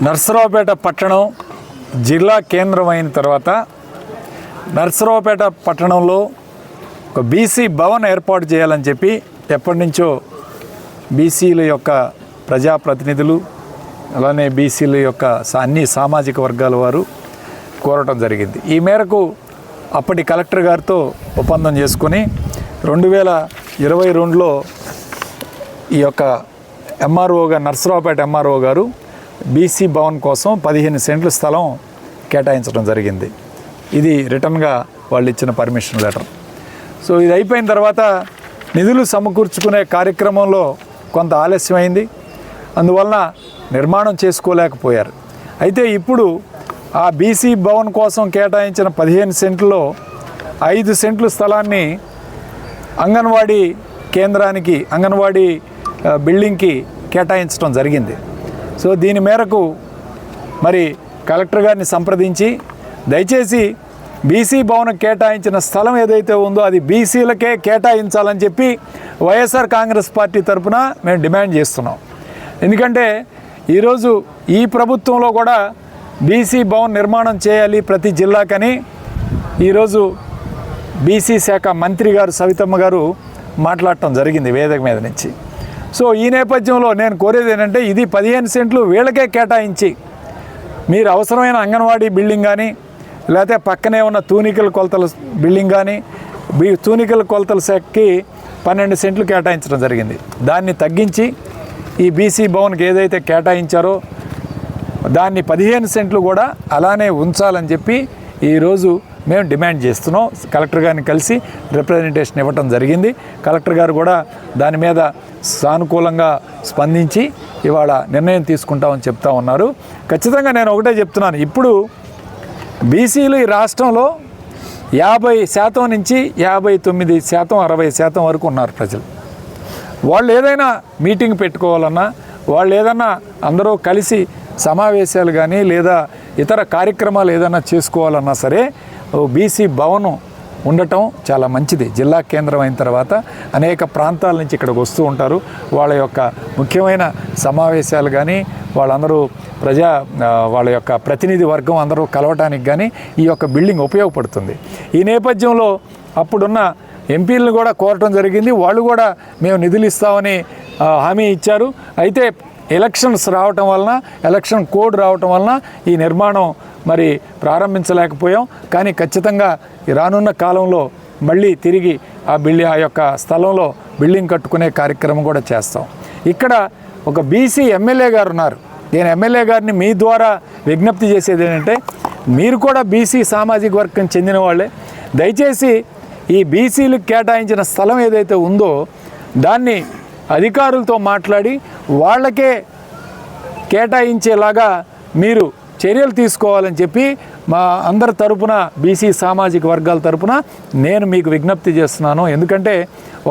నర్సరావుపేట పట్టణం జిల్లా కేంద్రం అయిన తర్వాత నర్సరావుపేట పట్టణంలో ఒక బీసీ భవన్ ఏర్పాటు చేయాలని చెప్పి ఎప్పటి నుంచో బీసీల యొక్క ప్రజాప్రతినిధులు అలానే బీసీల యొక్క సా- అన్ని సామాజిక వర్గాల వారు కోరటం జరిగింది. ఈ మేరకు అప్పటి కలెక్టర్ గారితో ఒప్పందం చేసుకొని రెండు వేల ఇరవై రెండులో ఈ యొక్క ఎంఆర్ఓగా నర్సరావుపేట ఎంఆర్ఓ గారు బీసీ భవన్ కోసం పదిహేను సెంట్ల స్థలం కేటాయించడం జరిగింది. ఇది రిటర్న్గా వాళ్ళు ఇచ్చిన పర్మిషన్ లెటర్. సో ఇది అయిపోయిన తర్వాత నిధులు సమకూర్చుకునే కార్యక్రమంలో కొంత ఆలస్యమైంది అందువలన నిర్మాణం చేసుకోలేకపోయారు. అయితే ఇప్పుడు ఆ బీసీ భవన్ కోసం కేటాయించిన పదిహేను సెంట్లో ఐదు సెంట్ల స్థలాన్ని అంగన్వాడీ కేంద్రానికి అంగన్వాడీ బిల్డింగ్కి కేటాయించడం జరిగింది. సో దీని మేరకు మరి కలెక్టర్ గారిని సంప్రదించి దయచేసి బీసీ భవన్ కేటాయించిన స్థలం ఏదైతే ఉందో అది బీసీలకే కేటాయించాలని చెప్పి వైఎస్ఆర్ కాంగ్రెస్ పార్టీ తరఫున మేము డిమాండ్ చేస్తున్నాం. ఎందుకంటే ఈరోజు ఈ ప్రభుత్వంలో కూడా బీసీ భవన్ నిర్మాణం చేయాలి ప్రతి జిల్లాకని ఈరోజు బీసీ శాఖ మంత్రి గారు సవితమ్మ గారు మాట్లాడటం జరిగింది వేదిక మీద నుంచి. సో ఈ నేపథ్యంలో నేను కోరేది ఏంటంటే ఇది పదిహేను సెంట్లు వీళ్ళకే కేటాయించి మీరు అవసరమైన అంగన్వాడీ బిల్డింగ్ కానీ లేకపోతే పక్కనే ఉన్న తూనికల కొలతల బిల్డింగ్ కానీ తూనికల కొలతల శాఖకి పన్నెండు సెంట్లు కేటాయించడం జరిగింది. దాన్ని తగ్గించి ఈ బీసీ భవన్కి ఏదైతే కేటాయించారో దాన్ని పదిహేను సెంట్లు కూడా అలానే ఉంచాలని చెప్పి ఈరోజు మేము డిమాండ్ చేస్తున్నాం. కలెక్టర్ గారిని కలిసి రిప్రజెంటేషన్ ఇవ్వటం జరిగింది. కలెక్టర్ గారు కూడా దాని మీద సానుకూలంగా స్పందించి ఇవాళ నిర్ణయం తీసుకుంటామని చెప్తా ఉన్నారు. ఖచ్చితంగా నేను ఒకటే చెప్తున్నాను. ఇప్పుడు బీసీలు ఈ రాష్ట్రంలో యాభై శాతం నుంచి యాభై తొమ్మిది శాతం అరవై శాతం వరకు ఉన్నారు ప్రజలు. వాళ్ళు ఏదైనా మీటింగ్ పెట్టుకోవాలన్నా వాళ్ళు ఏదన్నా అందరూ కలిసి సమావేశాలు కానీ లేదా ఇతర కార్యక్రమాలు ఏదైనా చేసుకోవాలన్నా సరే బీసీ భవనం ఉండటం చాలా మంచిది. జిల్లా కేంద్రం అయిన తర్వాత అనేక ప్రాంతాల నుంచి ఇక్కడికి వస్తూ ఉంటారు. వాళ్ళ యొక్క ముఖ్యమైన సమావేశాలు కానీ వాళ్ళందరూ ప్రజా వాళ్ళ యొక్క ప్రతినిధి వర్గం అందరూ కలవటానికి కానీ ఈ యొక్క బిల్డింగ్ ఉపయోగపడుతుంది. ఈ నేపథ్యంలో అప్పుడున్న ఎంపీలను కూడా కోరటం జరిగింది. వాళ్ళు కూడా మేము నిధులు ఇస్తామని హామీ ఇచ్చారు. అయితే ఎలక్షన్స్ రావటం వలన ఎలక్షన్ కోడ్ రావటం వలన ఈ నిర్మాణం మరి ప్రారంభించలేకపోయాం. కానీ ఖచ్చితంగా రానున్న కాలంలో మళ్ళీ తిరిగి ఆ బిల్డింగ్ ఆ యొక్క స్థలంలో బిల్డింగ్ కట్టుకునే కార్యక్రమం కూడా చేస్తాం. ఇక్కడ ఒక బీసీ ఎమ్మెల్యే గారు ఉన్నారు. నేను ఎమ్మెల్యే గారిని మీ ద్వారా విజ్ఞప్తి చేసేది ఏంటంటే మీరు కూడా బీసీ సామాజిక వర్గం చెందిన వాళ్ళే. దయచేసి ఈ బీసీలకు కేటాయించిన స్థలం ఏదైతే ఉందో దాన్ని అధికారులతో మాట్లాడి వాళ్ళకే కేటాయించేలాగా మీరు చర్యలు తీసుకోవాలని చెప్పి మా అందరి తరపున బీసీ సామాజిక వర్గాల తరపున నేను మీకు విజ్ఞప్తి చేస్తున్నాను. ఎందుకంటే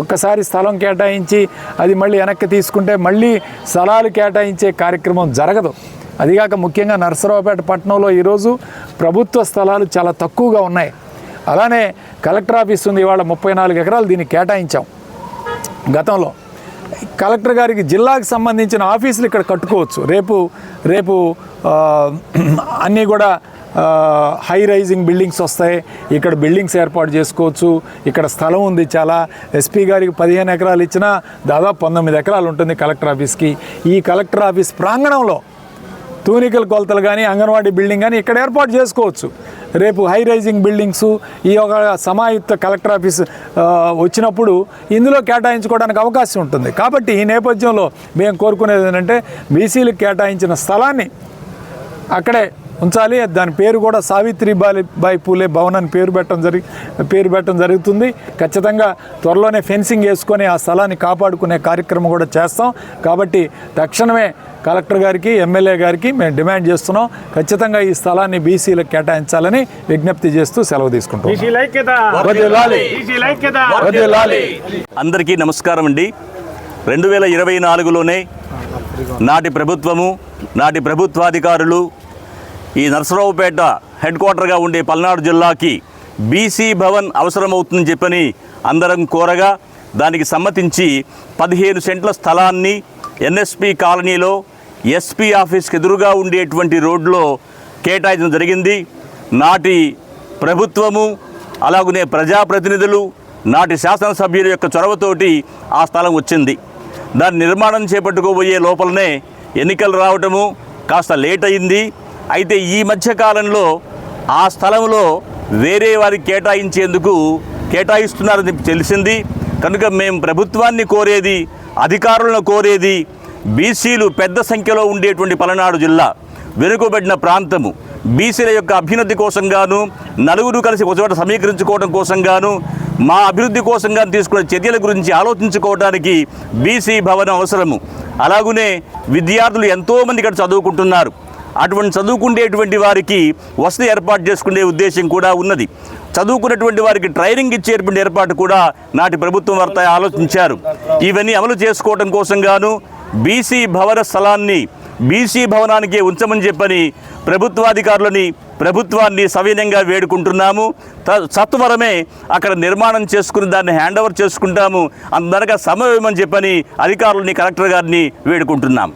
ఒక్కసారి స్థలం కేటాయించి అది మళ్ళీ వెనక్కి తీసుకుంటే మళ్ళీ స్థలాలు కేటాయించే కార్యక్రమం జరగదు. అదిగాక ముఖ్యంగా నరసరావుపేట పట్టణంలో ఈరోజు ప్రభుత్వ స్థలాలు చాలా తక్కువగా ఉన్నాయి. అలానే కలెక్టర్ ఆఫీస్ ఉంది ఇవాళ ముప్పై నాలుగు ఎకరాలు దీన్ని కేటాయించాం గతంలో. కలెక్టర్ గారికి జిల్లాకు సంబంధించిన ఆఫీసులు ఇక్కడ కట్టుకోవచ్చు. రేపు రేపు అన్నీ కూడా హై రైజింగ్ బిల్డింగ్స్ వస్తాయి. ఇక్కడ బిల్డింగ్స్ ఏర్పాటు చేసుకోవచ్చు. ఇక్కడ స్థలం ఉంది చాలా. ఎస్పీ గారికి పదిహేను ఎకరాలు ఇచ్చినా దాదాపు పంతొమ్మిది ఎకరాలు ఉంటుంది కలెక్టర్ ఆఫీస్కి. ఈ కలెక్టర్ ఆఫీస్ ప్రాంగణంలో తూనికల కొలతలు కానీ అంగన్వాడీ బిల్డింగ్ కానీ ఇక్కడ ఏర్పాటు చేసుకోవచ్చు. రేపు హై రైజింగ్ బిల్డింగ్స్ ఈ ఒక సమాయుక్త కలెక్టర్ ఆఫీస్ వచ్చినప్పుడు ఇందులో కేటాయించుకోవడానికి అవకాశం ఉంటుంది. కాబట్టి ఈ నేపథ్యంలో మేము కోరుకునేది ఏంటంటే బీసీలకు కేటాయించిన స్థలాన్ని అక్కడే ఉంచాలి. దాని పేరు కూడా సావిత్రి బాలి బాయి పూలే భవన్ అని పేరు పెట్టడం జరిగి పేరు పెట్టడం జరుగుతుంది. ఖచ్చితంగా త్వరలోనే ఫెన్సింగ్ వేసుకొని ఆ స్థలాన్ని కాపాడుకునే కార్యక్రమం కూడా చేస్తాం. కాబట్టి తక్షణమే కలెక్టర్ గారికి ఎమ్మెల్యే గారికి మేము డిమాండ్ చేస్తున్నాం. ఖచ్చితంగా ఈ స్థలాన్ని బీసీలకు కేటాయించాలని విజ్ఞప్తి చేస్తూ సెలవు తీసుకుంటాం. అందరికీ నమస్కారం అండి. రెండు వేల ఇరవై నాలుగులోనే నాటి ప్రభుత్వము నాటి ప్రభుత్వాధికారులు ఈ నరసరావుపేట హెడ్ క్వార్టర్గా ఉండే పల్నాడు జిల్లాకి బీసీ భవన్ అవసరమవుతుందని చెప్పని అందరం కోరగా దానికి సమ్మతించి పదిహేను సెంట్ల స్థలాన్ని ఎన్ఎస్పి కాలనీలో ఎస్పీ ఆఫీస్కి ఎదురుగా ఉండేటువంటి రోడ్లో కేటాయించడం జరిగింది. నాటి ప్రభుత్వము అలాగనే ప్రజాప్రతినిధులు నాటి శాసనసభ్యుల యొక్క చొరవతోటి ఆ స్థలం వచ్చింది. దాని నిర్మాణం చేపట్టుకోబోయే లోపలనే ఎన్నికలు రావటము కాస్త లేట్ అయింది. అయితే ఈ మధ్యకాలంలో ఆ స్థలంలో వేరే వారికి కేటాయించేందుకు కేటాయిస్తున్నారని తెలిసింది. కనుక మేము ప్రభుత్వాన్ని కోరేది అధికారులను కోరేది బీసీలు పెద్ద సంఖ్యలో ఉండేటువంటి పలనాడు జిల్లా వెనుకబడిన ప్రాంతము. బీసీల యొక్క అభ్యున్నతి కోసం గాను నలుగురు కలిసి ఒక చోట సమీకరించుకోవడం కోసం గాను మా అభివృద్ధి కోసం గాను తీసుకునే చర్యల గురించి ఆలోచించుకోవడానికి బీసీ భవనం అవసరము. అలాగనే విద్యార్థులు ఎంతోమంది ఇక్కడ చదువుకుంటున్నారు. అటువంటి చదువుకునేటువంటి వారికి వసతి ఏర్పాటు చేసుకునే ఉద్దేశం కూడా ఉన్నది. చదువుకున్నటువంటి వారికి ట్రైనింగ్ ఇచ్చేటువంటి ఏర్పాటు కూడా నాటి ప్రభుత్వం వార్త ఆలోచించారు. ఇవన్నీ అమలు చేసుకోవడం కోసం గాను బీసీ భవన స్థలాన్ని బీసీ భవనానికే ఉంచమని చెప్పని ప్రభుత్వాధికారులని ప్రభుత్వాన్ని సవినయంగా వేడుకుంటున్నాము. సత్వరమే అక్కడ నిర్మాణం చేసుకుని దాన్ని హ్యాండ్ ఓవర్ చేసుకుంటాము. అందరగా సమయమని చెప్పని అధికారులని కలెక్టర్ గారిని వేడుకుంటున్నాం.